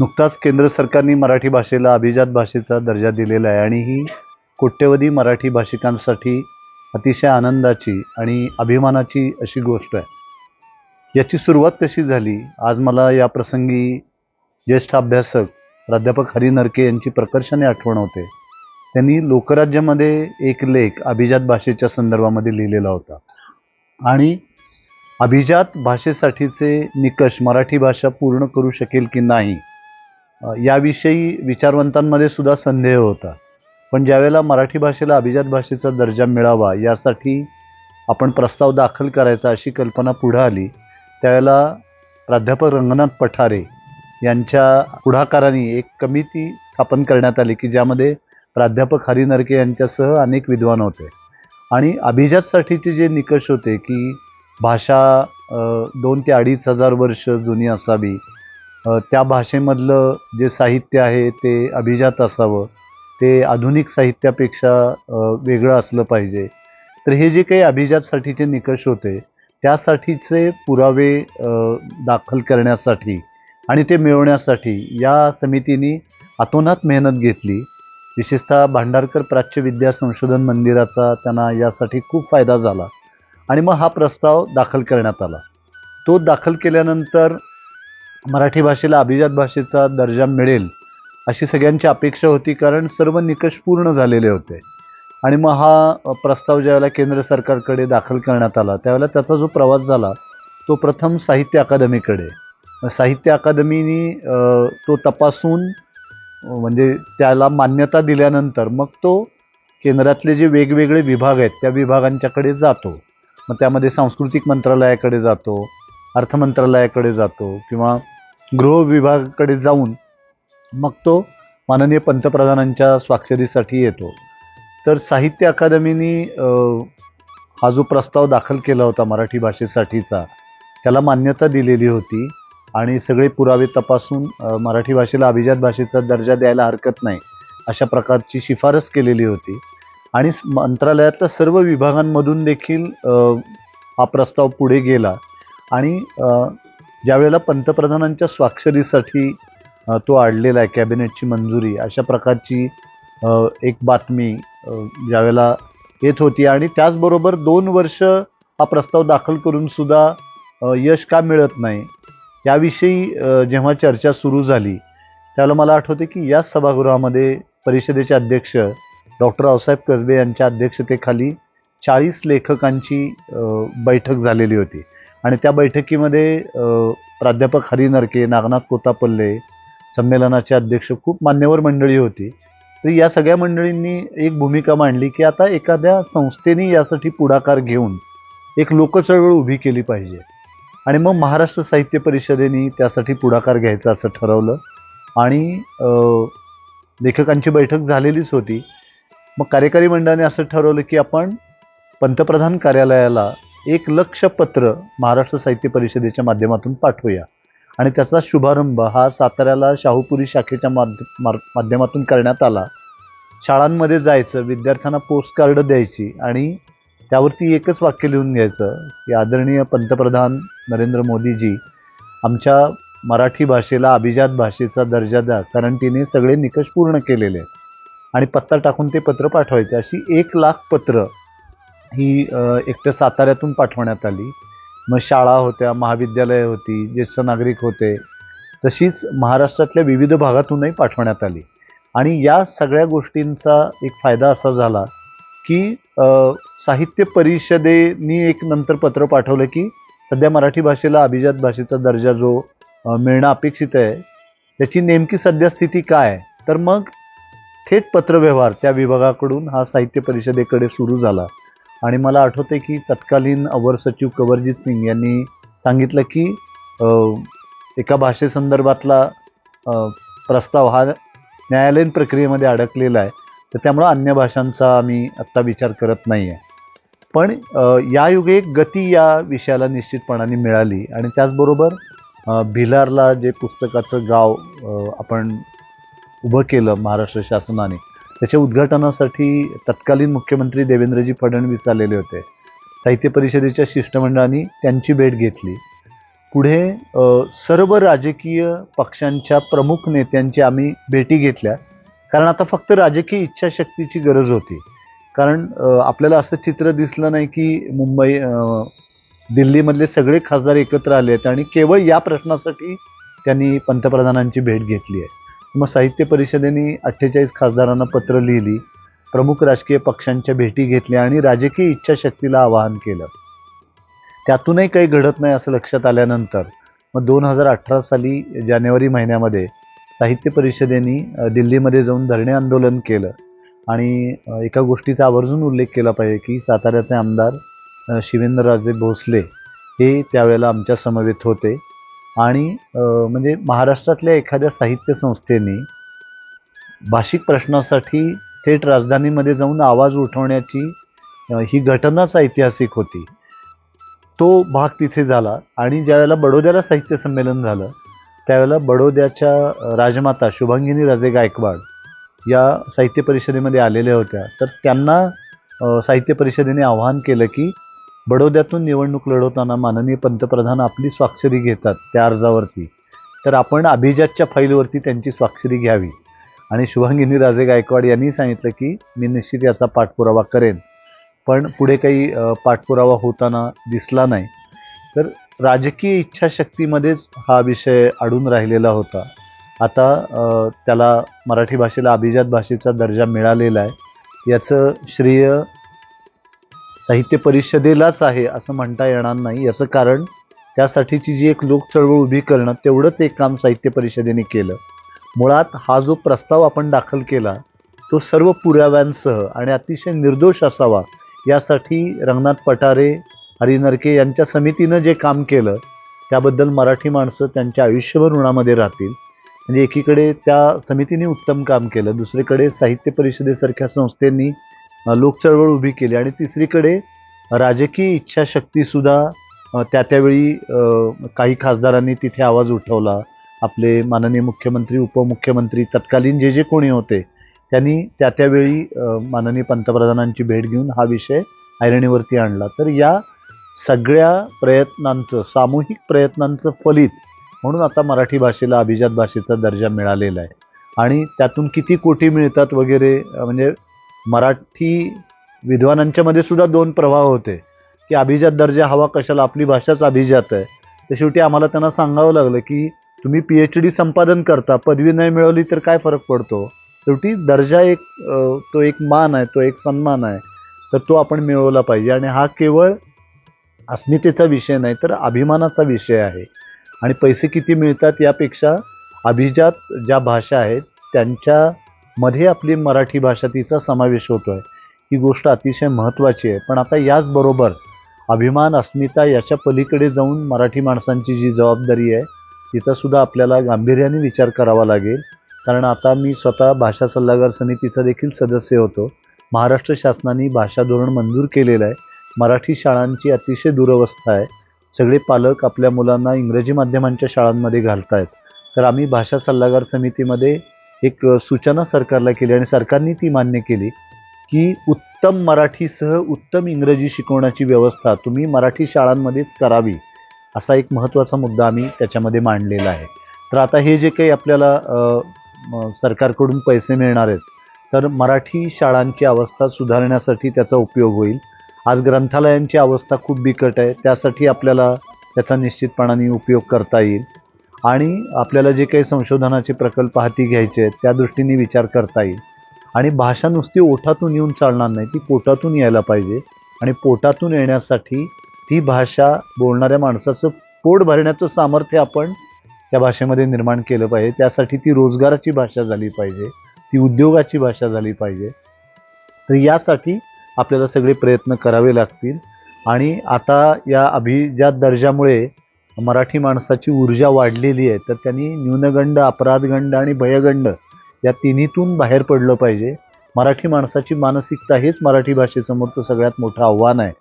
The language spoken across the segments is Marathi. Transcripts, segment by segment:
नुकताच केंद्र सरकारने मराठी भाषेला अभिजात भाषेचा दर्जा दिलेला आहे आणि ही कोट्यवधी मराठी भाषिकांसाठी अतिशय आनंदाची आणि अभिमानाची अशी गोष्ट आहे. याची सुरुवात कशी झाली? आज मला या प्रसंगी ज्येष्ठ अभ्यासक प्राध्यापक हरी नरके यांची प्रकर्षाने आठवण होते. त्यांनी लोकराज्यामध्ये एक लेख अभिजात भाषेच्या संदर्भामध्ये लिहिलेला होता. आणि अभिजात भाषेसाठीचे निकष मराठी भाषा पूर्ण करू शकेल की नाही याविषयी विचारवंतांमध्ये सुद्धा संदेह होता. पण ज्यावेळेला मराठी भाषेला अभिजात भाषेचा दर्जा मिळावा यासाठी आपण प्रस्ताव दाखल करायचा अशी कल्पना पुढं आली त्यावेळेला प्राध्यापक रंगनाथ पठारे यांच्या पुढाकाराने एक कमिटी स्थापन करण्यात आली की ज्यामध्ये प्राध्यापक हरी नरके यांच्यासह अनेक विद्वान होते. आणि अभिजातसाठीचे जे निकष होते की भाषा दोन ते अडीच हजार वर्ष जुनी असावी त्या भाषेमधलं जे साहित्य आहे ते अभिजात असावं. ते आधुनिक साहित्यापेक्षा वेगळं असलं पाहिजे. तर हे जे काही अभिजातसाठीचे निकष होते त्यासाठीचे पुरावे दाखल करण्यासाठी आणि ते मिळवण्यासाठी या समितीने अतोनात मेहनत घेतली. विशेषतः भांडारकर प्राच्य विद्या संशोधन मंदिराचा त्यांना यासाठी खूप फायदा झाला. आणि मग हा प्रस्ताव दाखल करण्यात आला. तो दाखल केल्यानंतर मराठी भाषेला अभिजात भाषेचा दर्जा मिळेल अशी सगळ्यांची अपेक्षा होती कारण सर्व निकष पूर्ण झालेले होते. आणि मग हा प्रस्ताव ज्यावेळेला केंद्र सरकारकडे दाखल करण्यात आला त्यावेळेला त्याचा जो प्रवास झाला तो प्रथम साहित्य अकादमीकडे. साहित्य अकादमीनी तो तपासून म्हणजे त्याला मान्यता दिल्यानंतर मग तो केंद्रातले जे वेगवेगळे विभाग आहेत त्या विभागांच्याकडे जातो. मग त्यामध्ये सांस्कृतिक मंत्रालयाकडे जातो अर्थ मंत्रालयाकडे जातो किंवा गृह विभागाकडे जाऊन मग तो माननीय पंतप्रधानांच्या स्वाक्षरीसाठी येतो. तर साहित्य अकादमीने हा जो प्रस्ताव दाखल केला होता मराठी भाषेसाठीचा त्याला मान्यता दिलेली होती आणि सगळे पुरावे तपासून मराठी भाषेला अभिजात भाषेचा दर्जा द्यायला हरकत नाही अशा प्रकारची शिफारस केलेली होती. आणि मंत्रालयातल्या सर्व विभागांमधून देखील हा प्रस्ताव पुढे गेला. आणि ज्यावेळेला पंतप्रधानांच्या स्वाक्षरीसाठी तो आणलेला आहे कॅबिनेटची मंजुरी अशा प्रकारची एक बातमी ज्यावेळेला येत होती. आणि त्याचबरोबर दोन वर्ष हा प्रस्ताव दाखल करून सुद्धा यश का मिळत नाही याविषयी जेव्हा चर्चा सुरू झाली त्याला मला आठवते की याच सभागृहामध्ये परिषदेचे अध्यक्ष डॉक्टर रावसाहेब कसबे यांच्या अध्यक्षतेखाली चाळीस लेखकांची बैठक झालेली होती. आणि त्या बैठकीमध्ये प्राध्यापक हरी नरके नागनाथ कोतापल्ले संमेलनाचे अध्यक्ष खूप मान्यवर मंडळी होती. तर या सगळ्या मंडळींनी एक भूमिका मांडली की आता एखाद्या संस्थेने यासाठी पुढाकार घेऊन एक लोकचळवळ उभी केली पाहिजे. आणि मग महाराष्ट्र साहित्य परिषदेने त्यासाठी पुढाकार घ्यायचा असं ठरवलं. आणि लेखकांची बैठक झालेलीच होती. मग कार्यकारी मंडळाने असं ठरवलं की आपण पंतप्रधान कार्यालयाला एक लक्ष पत्र महाराष्ट्र साहित्य परिषदेच्या माध्यमातून पाठवूया. आणि त्याचा शुभारंभ हा साताऱ्याला शाहूपुरी शाखेच्या माध्य माध्यमातून करण्यात आला. शाळांमध्ये जायचं विद्यार्थ्यांना पोस्ट कार्ड द्यायची आणि त्यावरती एकच वाक्य लिहून घ्यायचं. की आदरणीय पंतप्रधान नरेंद्र मोदीजी आमच्या मराठी भाषेला अभिजात भाषेचा दर्जा द्या कारण तिने सगळे निकष पूर्ण केलेले आहेत. आणि पत्ता टाकून ते पत्र पाठवायचे. अशी एक लाख पत्र ही एकटं साताऱ्यातून पाठवण्यात आली. मग शाळा होत्या महाविद्यालय होती ज्येष्ठ नागरिक होते. तशीच महाराष्ट्रातल्या विविध भागातूनही पाठवण्यात आली. आणि या सगळ्या गोष्टींचा एक फायदा असा झाला की साहित्य परिषदेनी एक नंतर पत्र पाठवलं की सध्या मराठी भाषेला अभिजात भाषेचा दर्जा जो मिळणं अपेक्षित आहे त्याची नेमकी सध्या स्थिती काय? तर मग थेट पत्रव्यवहार त्या विभागाकडून हा साहित्य परिषदेकडे सुरू झाला. आणि मला आठवते की तत्कालीन अवर सचिव कवरजीत सिंग यांनी सांगितलं की एका भाषेसंदर्भातला प्रस्ताव हा न्यायालयीन प्रक्रियेमध्ये अडकलेला आहे. तर त्यामुळं अन्य भाषांचा आम्ही आत्ता विचार करत नाही आहे पण या युगे एक गती या विषयाला निश्चितपणाने मिळाली आणि त्याचबरोबर भिलारला जे पुस्तकाचं गाव आपण उभं केलं महाराष्ट्र शासनाने त्याच्या उद्घाटनासाठी तत्कालीन मुख्यमंत्री देवेंद्रजी फडणवीस आलेले होते. साहित्य परिषदेच्या शिष्टमंडळाने त्यांची भेट घेतली. पुढे सर्व राजकीय पक्षांच्या प्रमुख नेत्यांची आम्ही भेटी घेतल्या. कारण आता फक्त राजकीय इच्छाशक्तीची गरज होती. कारण आपल्याला असं चित्र दिसलं नाही की मुंबई दिल्लीमधले सगळे खासदार एकत्र आले आहेत आणि केवळ या प्रश्नासाठी त्यांनी पंतप्रधानांची भेट घेतली आहे. मग साहित्य परिषदेने अठ्ठेचाळीस खासदारांना पत्र लिहिली प्रमुख राजकीय पक्षांच्या भेटी घेतल्या आणि राजकीय इच्छाशक्तीला आवाहन केलं. त्यातूनही काही घडत नाही असं लक्षात आल्यानंतर मग दोन हजार अठरा साली जानेवारी महिन्यामध्ये साहित्य परिषदेने दिल्लीमध्ये जाऊन धरणे आंदोलन केलं आणि एका गोष्टीचा आवर्जून उल्लेख केला पाहिजे की साताऱ्याचे आमदार शिवेंद्रराजे भोसले हे त्यावेळेला आमच्या समवेत होते. आणि म्हणजे महाराष्ट्रातल्या एखाद्या साहित्य संस्थेने भाषिक प्रश्नासाठी थेट राजधानीमध्ये जाऊन आवाज उठवण्याची ही घटनाच ऐतिहासिक होती. तो भाग तिथे झाला आणि ज्यावेळेला बडोद्याला साहित्य संमेलन झालं त्यावेळेला बडोद्याच्या राजमाता शुभांगिनी राजे गायकवाड या साहित्य परिषदेमध्ये आलेल्या होत्या. तर त्यांना साहित्य परिषदेने आवाहन केलं की बडोद्यातून निवडणूक लढवताना माननीय पंतप्रधान आपली स्वाक्षरी घेतात त्या अर्जावरती. तर आपण अभिजातच्या फाईलवरती त्यांची स्वाक्षरी घ्यावी. आणि शुभांगिनी राजे गायकवाड यांनी सांगितलं की मी निश्चित याचा पाठपुरावा करेन. पण पुढे काही पाठपुरावा होताना दिसला नाही. तर राजकीय इच्छाशक्तीमध्येच हा विषय अडून राहिलेला होता. आता त्याला मराठी भाषेला अभिजात भाषेचा दर्जा मिळालेला आहे. याचं श्रेय साहित्य परिषदेलाच आहे असं म्हणता येणार नाही याचं कारण त्यासाठीची जी एक लोक चळवळ उभी करणं तेवढंच एक काम साहित्य परिषदेने केलं. मुळात हा जो प्रस्ताव आपण दाखल केला तो सर्व पुराव्यांसह आणि अतिशय निर्दोष असावा यासाठी रंगनाथ पठारे हरिनरके यांच्या समितीनं जे काम केलं त्याबद्दल मराठी माणसं त्यांच्या आयुष्यभर ऋणामध्ये राहतील. म्हणजे एकीकडे त्या समितीने उत्तम काम केलं दुसरीकडे साहित्य परिषदेसारख्या संस्थेंनी लोकचळवळ उभी केली. आणि तिसरीकडे राजकीय इच्छाशक्तीसुद्धा त्या त्यावेळी काही खासदारांनी तिथे आवाज उठवला. आपले माननीय मुख्यमंत्री उपमुख्यमंत्री तत्कालीन जे जे कोणी होते त्यांनी त्या त्यावेळी माननीय पंतप्रधानांची भेट घेऊन हा विषय ऐरणीवरती आणला. तर या सगळ्या प्रयत्नांचं सामूहिक प्रयत्नांचं फलित म्हणून आता मराठी भाषेला अभिजात भाषेचा दर्जा मिळालेला आहे. आणि त्यातून किती कोटी मिळतात वगैरे म्हणजे मराठी विद्वानांच्यामध्ये सुद्धा दोन प्रवाह होते. की अभिजात दर्जा हवा कशाला? आपली भाषाच अभिजात आहे. तर शेवटी आम्हाला त्यांना सांगावं लागलं की तुम्ही पी एच डी संपादन करता पदवी नाही मिळवली तर काय फरक पडतो? शेवटी दर्जा एक तो एक मान आहे तो एक सन्मान आहे. तर तो आपण मिळवला पाहिजे. आणि हा केवळ अस्मितेचा विषय नाही तर अभिमानाचा विषय आहे. आणि पैसे किती मिळतात यापेक्षा अभिजात ज्या भाषा आहेत त्यांच्या मध्ये आपली मराठी भाषा तिचा समावेश होतो आहे ही गोष्ट अतिशय महत्त्वाची आहे. पण आता याचबरोबर अभिमान अस्मिता याच्या पलीकडे जाऊन मराठी माणसांची जी जबाबदारी आहे तिथंसुद्धा आपल्याला गांभीर्याने विचार करावा लागेल. कारण आता मी स्वतः भाषा सल्लागार समितीचा देखील सदस्य होतो. महाराष्ट्र शासनाने भाषा धोरण मंजूर केलेलं आहे. मराठी शाळांची अतिशय दुरवस्था आहे. सगळे पालक आपल्या मुलांना इंग्रजी माध्यमांच्या शाळांमध्ये घालत आहेत तर आम्ही भाषा सल्लागार समितीमध्ये एक सूचना सरकारला केली आणि सरकारने ती मान्य केली की उत्तम मराठीसह उत्तम इंग्रजी शिकवण्याची व्यवस्था तुम्ही मराठी शाळांमध्येच करावी असा एक महत्त्वाचा मुद्दा आम्ही त्याच्यामध्ये मांडलेला आहे. तर आता हे जे काही आपल्याला सरकारकडून पैसे मिळणार आहेत तर मराठी शाळांची अवस्था सुधारण्यासाठी त्याचा उपयोग होईल. आज ग्रंथालयांची अवस्था खूप बिकट आहे त्यासाठी आपल्याला त्याचा निश्चितपणाने उपयोग करता येईल. आणि आपल्याला जे काही संशोधनाचे प्रकल्प हाती घ्यायचे आहेत त्या दृष्टीने विचार करता येईल. आणि भाषा नुसती ओठातून येऊन चालणार नाही ती पोटातून यायला पाहिजे. आणि पोटातून येण्यासाठी ती भाषा बोलणाऱ्या माणसाचं पोट भरण्याचं सामर्थ्य आपण त्या भाषेमध्ये निर्माण केलं पाहिजे. त्यासाठी ती रोजगाराची भाषा झाली पाहिजे ती उद्योगाची भाषा झाली पाहिजे. तर यासाठी आपल्याला सगळे प्रयत्न करावे लागतील. आणि आता या अभिजात दर्जामुळे मराठी माणसाची ऊर्जा वाढलेली आहे तर त्यांनी न्यूनगंड अपराधगंड आणि भयगंड या तिन्हीतून बाहेर पडलं पाहिजे. मराठी माणसाची मानसिकता हेच मराठी भाषेसमोरचं सगळ्यात मोठं आव्हान आहे.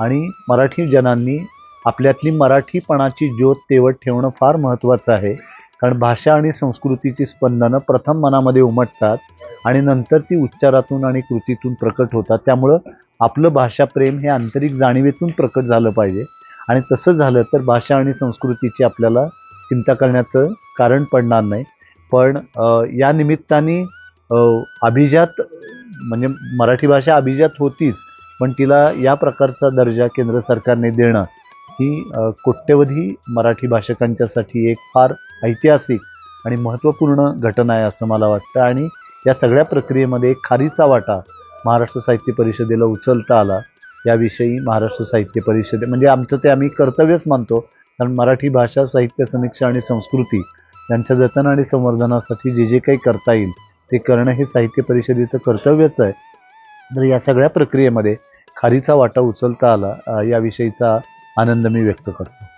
आणि मराठी जनांनी आपल्यातली मराठीपणाची ज्योत तेवत ठेवणं फार महत्त्वाचं आहे. कारण भाषा आणि संस्कृतीची स्पंदनं प्रथम मनामध्ये उमटतात आणि नंतर ती उच्चारातून आणि कृतीतून प्रकट होतात. त्यामुळं आपलं भाषाप्रेम हे आंतरिक जाणीवेतून प्रकट झालं पाहिजे. आणि तसं झालं तर भाषा आणि संस्कृतीची आपल्याला चिंता करण्याचं कारण पडणार नाही. पण या निमित्ताने अभिजात म्हणजे मराठी भाषा अभिजात होतीच पण तिला या प्रकारचा दर्जा केंद्र सरकारने देणं ही कोट्यवधी मराठी भाषकांच्यासाठी एक फार ऐतिहासिक आणि महत्त्वपूर्ण घटना आहे असं मला वाटतं. आणि या सगळ्या प्रक्रियेमध्ये एक खारीचा वाटा महाराष्ट्र साहित्य परिषदेला उचलता आला. याविषयी महाराष्ट्र साहित्य परिषदे म्हणजे आमचं ते आम्ही कर्तव्यच मानतो. कारण मराठी भाषा साहित्य समीक्षा आणि संस्कृती यांच्या जतन आणि संवर्धनासाठी जे जे काही करता येईल ते करणं हे साहित्य परिषदेचं कर्तव्यच आहे. तर या सगळ्या प्रक्रियेमध्ये खारीचा वाटा उचलता आला याविषयीचा आनंद मी व्यक्त करतो.